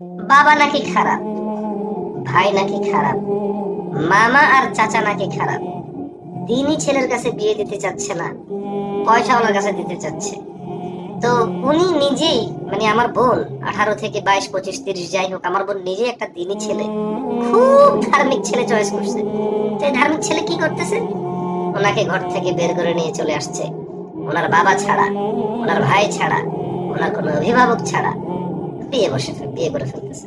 বাবা নাকি খারাপ, ভাই নাকি খারাপ, মামা আর চাচা নাকি খারাপ। দিনই ছেলের কাছে বিয়ে দিতে চাচ্ছে না পয়সাওয়ালার কাছে দিতে চাচ্ছে। তো উনি নিজেই মানে আমার বোন, আঠারো থেকে বাইশ, পঁচিশ, তিরিশ, যাই হোক, আমার বোন নিজেই একটা দিনই ছেলে। খুব ধার্মিক ছেলে চয়েস করছে। তো ধার্মিক ছেলে কি করতেছে? ওনাকে ঘর থেকে বের করে নিয়ে চলে আসছে। ওনার বাবা ছাড়া, ওনার ভাই ছাড়া, ওনার কোনো অভিভাবক ছাড়া। বিয়ে বসে বিয়ে করে ফেলতেছে।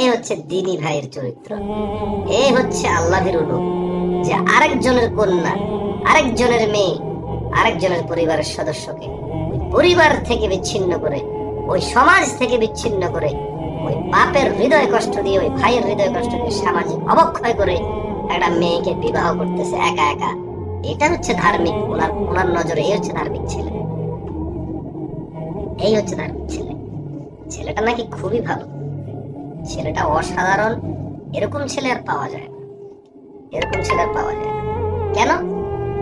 এই হচ্ছে দিনী ভাইয়ের চরিত্র। এই হচ্ছে আল্লাহের অনুপ যে আরেকজনের কন্যা, আরেকজনের মেয়ে, আরেকজনের পরিবারের সদস্যকে পরিবার থেকে বিচ্ছিন্ন করে, ওই সমাজ থেকে বিচ্ছিন্ন করে, ওই বাপের হৃদয় কষ্ট দিয়ে, ওই ভাইয়ের হৃদয় কষ্ট দিয়ে সামাজিক অবক্ষয় করে একটা মেয়েকে বিবাহ করতেছে একা একা। এটা হচ্ছে ধার্মিক, ওনার ওনার নজরে এই হচ্ছে ধার্মিক ছেলে। এই হচ্ছে ধার্মিক ছেলে। ছেলেটা নাকি খুবই ভালো। ছেলেটা অসাধারণ, এরকম ছেলে আর পাওয়া যায় না। এরকম ছেলে আর পাওয়া যায় না। কেন?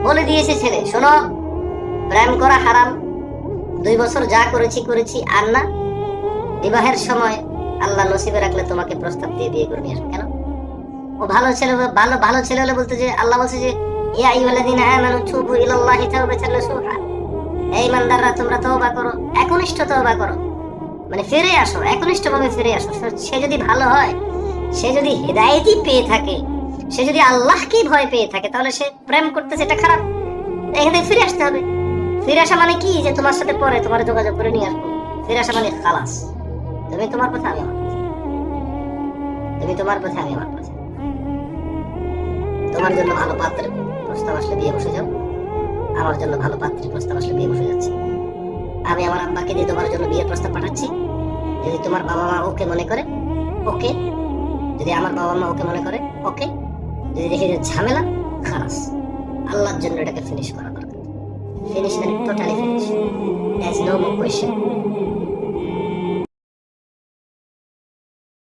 বলে দিয়েছে ছেলে, শোনো, প্রেম করা হারাম। দুই বছর যা করেছি করেছি, আর না। বিবাহের সময় আল্লাহ নসিবে রাখলে তোমাকে প্রস্তাব দিয়ে বিয়ে করে নিয়ে কেন? ও ভালো ছেলে, ভালো ভালো ছেলে হলে বলতে যে, আল্লাহ বলছে যে, ইয়া আইয়ুহাল্লাযীনা আমানু তুবু ইলাল্লাহি তাওবাতান নাসুহা। এই ইমানদাররা তোমরা তওবা করো। একনিষ্ঠ তওবা করো। মানে ফিরে আসো একনিষ্ঠ ভাবে ফিরে আসো। সে যদি ভালো হয়, সে যদি হেদায়েতই পেয়ে থাকে, সে যদি আল্লাহকেই ভয় পেয়ে থাকে, তাহলে সে প্রেম করতেছে, এটা খারাপ। এখান ফিরে আসতে হবে। ফিরে আসা মানে কি? যে তোমার সাথে পরে তোমার যোগাযোগ করে নিয়ে আসব। ফিরে আসা মানে খালাস। তুমি তোমার কথা আমি আমার তুমি তোমার কথা আমি আমার কথা তোমার জন্য ভালো পাত্রের প্রস্তাব আসলে বিয়ে বসে যাও। আমার জন্য ভালো পাত্রের প্রস্তাব আসলে বিয়ে বসে যাচ্ছে আমি আমার আব্বাকে দিয়ে তোমার জন্য বিয়ের প্রস্তাব পাঠাচ্ছি। যদি তোমার বাবা মা ওকে মনে করে, ওকে। যদি আমার বাবা মা ওকে মনে করে, ওকে। যদি দেখি যে ঝামেলা, খালাস। আল্লাহর জন্য এটাকে ফিনিশ করা দরকার। ফিনিশ মানে totally finish that's no more question